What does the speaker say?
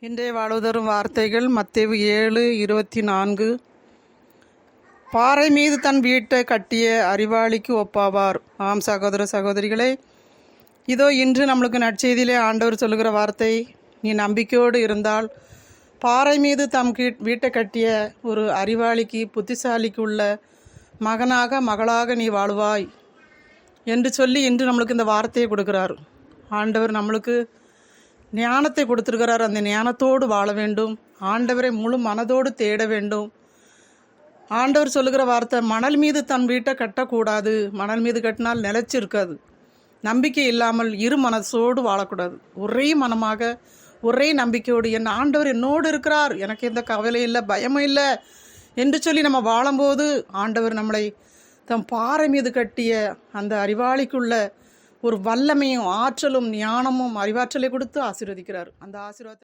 இன்றைய வாழ்வதரும் வார்த்தைகள் மத்தேவு ஏழு இருபத்தி நான்கு. பாறை மீது தன் வீட்டை கட்டிய அறிவாளிக்கு ஒப்பாவார். ஆம் சகோதர சகோதரிகளே இதோ இன்று நம்மளுக்கு நற்செய்தியிலே ஆண்டவர் சொல்லுகிற வார்த்தை. நீ நம்பிக்கையோடு இருந்தால் பாறை மீது தம் கீ- வீட்டை கட்டிய ஒரு அறிவாளிக்கு புத்திசாலிக்கு உள்ள மகனாக மகளாக நீ வாழ்வாய் என்று சொல்லி இன்று நம்மளுக்கு இந்த வார்த்தையை கொடுக்கிறார். ஆண்டவர் நம்மளுக்கு ஞானத்தை கொடுத்துருக்கிறார். அந்த ஞானத்தோடு வாழ வேண்டும். ஆண்டவரை முழு மனதோடு தேட வேண்டும். ஆண்டவர் சொல்லுகிற வார்த்தை மணல் மீது தன் வீட்டை கட்டக்கூடாது. மணல் மீது கட்டினால் நிலைச்சு இருக்காது. நம்பிக்கை இல்லாமல் இரு மனசோடு வாழக்கூடாது. ஒரே மனமாக ஒரே நம்பிக்கையோடு என் ஆண்டவர் என்னோடு இருக்கிறார். எனக்கு எந்த கவலை இல்லை பயமும் இல்லை என்று சொல்லி நம்ம வாழும்போது ஆண்டவர் நம்மளை தம் பாறை மீது கட்டிய அந்த அறிவாளிக்குள்ள ஒரு வல்லமையும் ஆற்றலும் ஞானமும் அறிவாற்றலை கொடுத்து ஆசீர்வதிக்கிறார். அந்த ஆசீர்வாதத்தை